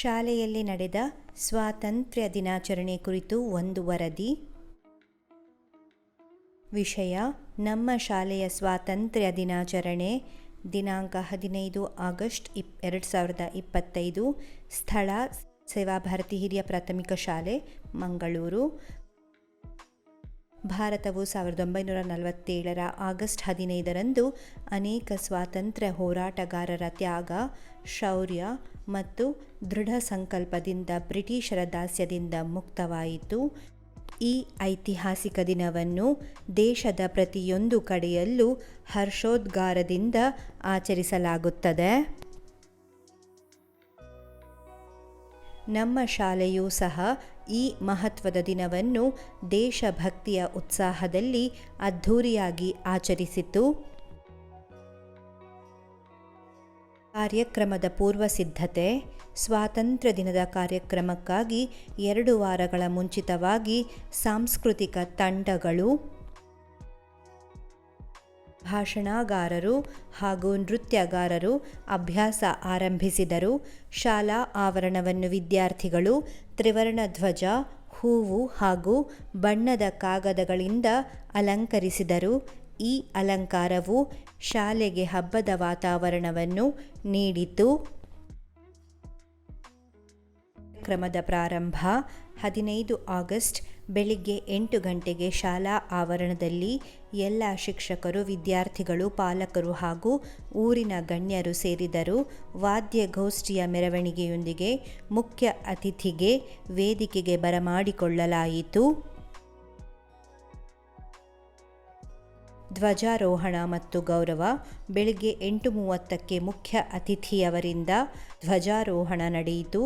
ಶಾಲೆಯಲ್ಲಿ ನಡೆದ ಸ್ವಾತಂತ್ರ್ಯ ದಿನಾಚರಣೆ ಕುರಿತು ಒಂದು ವರದಿ. ವಿಷಯ, ನಮ್ಮ ಶಾಲೆಯ ಸ್ವಾತಂತ್ರ್ಯ ದಿನಾಚರಣೆ, ದಿನಾಂಕ ಹದಿನೈದು ಆಗಸ್ಟ್ ಇಪ್, ಎರಡು ಸಾವಿರದ ಇಪ್ಪತ್ತೈದು, ಸ್ಥಳ ಸೇವಾಭಾರತಿ ಹಿರಿಯ ಪ್ರಾಥಮಿಕ ಶಾಲೆ, ಮಂಗಳೂರು. ಭಾರತವು ಸಾವಿರದ ಒಂಬೈನೂರ ನಲವತ್ತೇಳರ ಆಗಸ್ಟ್ ಹದಿನೈದರಂದು ಅನೇಕ ಸ್ವಾತಂತ್ರ್ಯ ಹೋರಾಟಗಾರರ ತ್ಯಾಗ, ಶೌರ್ಯ ಮತ್ತು ದೃಢ ಸಂಕಲ್ಪದಿಂದ ಬ್ರಿಟಿಷರ ದಾಸ್ಯದಿಂದ ಮುಕ್ತವಾಯಿತು. ಈ ಐತಿಹಾಸಿಕ ದಿನವನ್ನು ದೇಶದ ಪ್ರತಿಯೊಂದು ಕಡೆಯಲ್ಲೂ ಹರ್ಷೋದ್ಗಾರದಿಂದ ಆಚರಿಸಲಾಗುತ್ತದೆ. ನಮ್ಮ ಶಾಲೆಯೂ ಸಹ ಈ ಮಹತ್ವದ ದಿನವನ್ನು ದೇಶಭಕ್ತಿಯ ಉತ್ಸಾಹದಲ್ಲಿ ಅದ್ಧೂರಿಯಾಗಿ ಆಚರಿಸಿತು. ಕಾರ್ಯಕ್ರಮದ ಪೂರ್ವ ಸಿದ್ಧತೆ, ಸ್ವಾತಂತ್ರ್ಯ ದಿನದ ಕಾರ್ಯಕ್ರಮಕ್ಕಾಗಿ ಎರಡು ವಾರಗಳ ಮುಂಚಿತವಾಗಿ ಸಾಂಸ್ಕೃತಿಕ ತಂಡಗಳು ಭಾಷಣಗಾರರು ಹಾಗೂ ನೃತ್ಯಗಾರರು ಅಭ್ಯಾಸ ಆರಂಭಿಸಿದರು. ಶಾಲಾ ಆವರಣವನ್ನು ವಿದ್ಯಾರ್ಥಿಗಳು ತ್ರಿವರ್ಣ ಧ್ವಜ, ಹೂವು ಹಾಗೂ ಬಣ್ಣದ ಕಾಗದಗಳಿಂದ ಅಲಂಕರಿಸಿದರು. ಈ ಅಲಂಕಾರವು ಶಾಲೆಗೆ ಹಬ್ಬದ ವಾತಾವರಣವನ್ನು ನೀಡಿತು. ಕಾರ್ಯಕ್ರಮದ ಪ್ರಾರಂಭ ಹದಿನೈದು ಆಗಸ್ಟ್ ಬೆಳಿಗ್ಗೆ ಎಂಟು ಗಂಟೆಗೆ ಶಾಲಾ ಆವರಣದಲ್ಲಿ ಎಲ್ಲ ಶಿಕ್ಷಕರು, ವಿದ್ಯಾರ್ಥಿಗಳು, ಪಾಲಕರು ಹಾಗೂ ಊರಿನ ಗಣ್ಯರು ಸೇರಿದರು. ವಾದ್ಯಗೋಷ್ಠಿಯ ಮೆರವಣಿಗೆಯೊಂದಿಗೆ ಮುಖ್ಯ ಅತಿಥಿಗೆ ವೇದಿಕೆಗೆ ಬರಮಾಡಿಕೊಳ್ಳಲಾಯಿತು. ಧ್ವಜಾರೋಹಣ ಮತ್ತು ಗೌರವ ಬೆಳಿಗ್ಗೆ ಎಂಟು ಮೂವತ್ತಕ್ಕೆ ಮುಖ್ಯ ಅತಿಥಿಯವರಿಂದ ಧ್ವಜಾರೋಹಣ ನಡೆಯಿತು.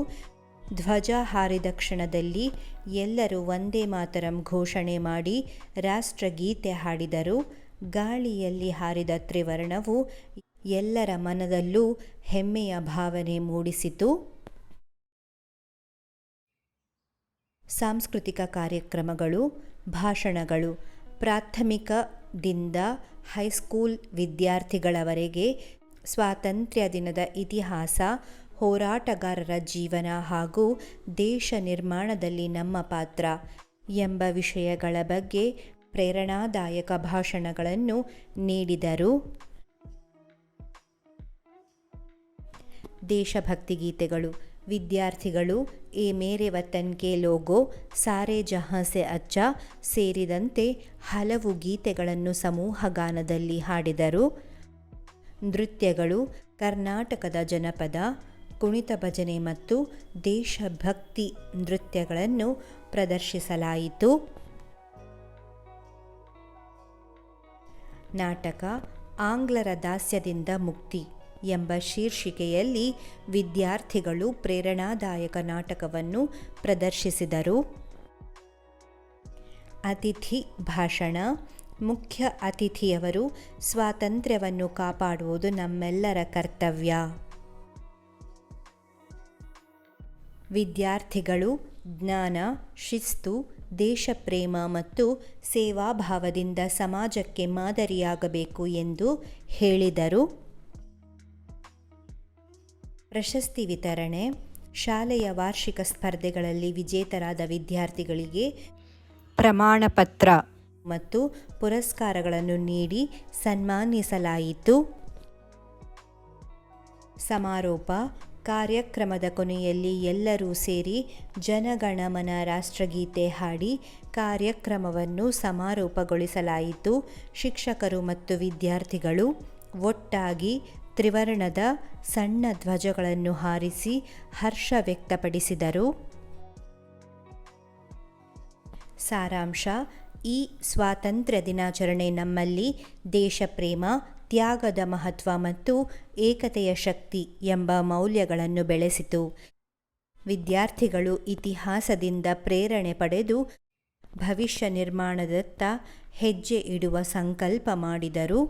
ಧ್ವಜ ಹಾರಿದ ಕ್ಷಣದಲ್ಲಿ ಎಲ್ಲರೂ ವಂದೇ ಮಾತರಂ ಘೋಷಣೆ ಮಾಡಿ ರಾಷ್ಟ್ರಗೀತೆ ಹಾಡಿದರು. ಗಾಳಿಯಲ್ಲಿ ಹಾರಿದ ತ್ರಿವರ್ಣವು ಎಲ್ಲರ ಮನದಲ್ಲೂ ಹೆಮ್ಮೆಯ ಭಾವನೆ ಮೂಡಿಸಿತು. ಸಾಂಸ್ಕೃತಿಕ ಕಾರ್ಯಕ್ರಮಗಳು, ಭಾಷಣಗಳು, ಪ್ರಾಥಮಿಕದಿಂದ ಹೈಸ್ಕೂಲ್ ವಿದ್ಯಾರ್ಥಿಗಳವರೆಗೆ ಸ್ವಾತಂತ್ರ್ಯ ದಿನದ ಇತಿಹಾಸ ಹೋರಾಟಗಾರರ ಜೀವನ ಹಾಗೂ ದೇಶ ನಿರ್ಮಾಣದಲ್ಲಿ ನಮ್ಮ ಪಾತ್ರ ಎಂಬ ವಿಷಯಗಳ ಬಗ್ಗೆ ಪ್ರೇರಣಾದಾಯಕ ಭಾಷಣಗಳನ್ನು ನೀಡಿದರು. ದೇಶಭಕ್ತಿ ಗೀತೆಗಳು, ವಿದ್ಯಾರ್ಥಿಗಳು ಎ ಮೇರೆ ವತನ್ ಕೆ ಲೋಗೋ, ಸಾರೆ ಜಹಾಸೆ ಅಚ್ಚ ಸೇರಿದಂತೆ ಹಲವು ಗೀತೆಗಳನ್ನು ಸಮೂಹಗಾನದಲ್ಲಿ ಹಾಡಿದರು. ನೃತ್ಯಗಳು, ಕರ್ನಾಟಕದ ಜನಪದ ಕುಣಿತ ಭಜನೆ ಮತ್ತು ದೇಶಭಕ್ತಿ ನೃತ್ಯಗಳನ್ನು ಪ್ರದರ್ಶಿಸಲಾಯಿತು. ನಾಟಕ ಆಂಗ್ಲರ ದಾಸ್ಯದಿಂದ ಮುಕ್ತಿ ಎಂಬ ಶೀರ್ಷಿಕೆಯಲ್ಲಿ ವಿದ್ಯಾರ್ಥಿಗಳು ಪ್ರೇರಣಾದಾಯಕ ನಾಟಕವನ್ನು ಪ್ರದರ್ಶಿಸಿದರು. ಅತಿಥಿ ಭಾಷಣ, ಮುಖ್ಯ ಅತಿಥಿಯವರು ಸ್ವಾತಂತ್ರ್ಯವನ್ನು ಕಾಪಾಡುವುದು ನಮ್ಮೆಲ್ಲರ ಕರ್ತವ್ಯ. ವಿದ್ಯಾರ್ಥಿಗಳು, ಜ್ಞಾನ, ಶಿಸ್ತು, ದೇಶಪ್ರೇಮ ಮತ್ತು ಸೇವಾಭಾವದಿಂದ ಸಮಾಜಕ್ಕೆ ಮಾದರಿಯಾಗಬೇಕು ಎಂದು ಹೇಳಿದರು. ಪ್ರಶಸ್ತಿ ವಿತರಣೆ, ಶಾಲೆಯ ವಾರ್ಷಿಕ ಸ್ಪರ್ಧೆಗಳಲ್ಲಿ ವಿಜೇತರಾದ ವಿದ್ಯಾರ್ಥಿಗಳಿಗೆ ಪ್ರಮಾಣಪತ್ರ ಮತ್ತು ಪುರಸ್ಕಾರಗಳನ್ನು ನೀಡಿ ಸನ್ಮಾನಿಸಲಾಯಿತು. ಸಮಾರೋಪ ಕಾರ್ಯಕ್ರಮದ ಕೊನೆಯಲ್ಲಿ ಎಲ್ಲರೂ ಸೇರಿ ಜನಗಣಮನ ರಾಷ್ಟ್ರಗೀತೆ ಹಾಡಿ ಕಾರ್ಯಕ್ರಮವನ್ನು ಸಮಾರೋಪಗೊಳಿಸಲಾಯಿತು. ಶಿಕ್ಷಕರು ಮತ್ತು ವಿದ್ಯಾರ್ಥಿಗಳು ಒಟ್ಟಾಗಿ ತ್ರಿವರ್ಣದ ಸಣ್ಣ ಧ್ವಜಗಳನ್ನು ಹಾರಿಸಿ ಹರ್ಷ ವ್ಯಕ್ತಪಡಿಸಿದರು. ಸಾರಾಂಶ, ಈ ಸ್ವಾತಂತ್ರ್ಯ ದಿನಾಚರಣೆ ನಮ್ಮಲ್ಲಿ ದೇಶಪ್ರೇಮ ತ್ಯಾಗದ ಮಹತ್ವ ಮತ್ತು ಏಕತೆಯ ಶಕ್ತಿ ಎಂಬ ಮೌಲ್ಯಗಳನ್ನು ಬೆಳೆಸಿತು. ವಿದ್ಯಾರ್ಥಿಗಳು ಇತಿಹಾಸದಿಂದ ಪ್ರೇರಣೆ ಪಡೆದು ಭವಿಷ್ಯ ನಿರ್ಮಾಣದತ್ತ ಹೆಜ್ಜೆ ಇಡುವ ಸಂಕಲ್ಪ ಮಾಡಿದರು.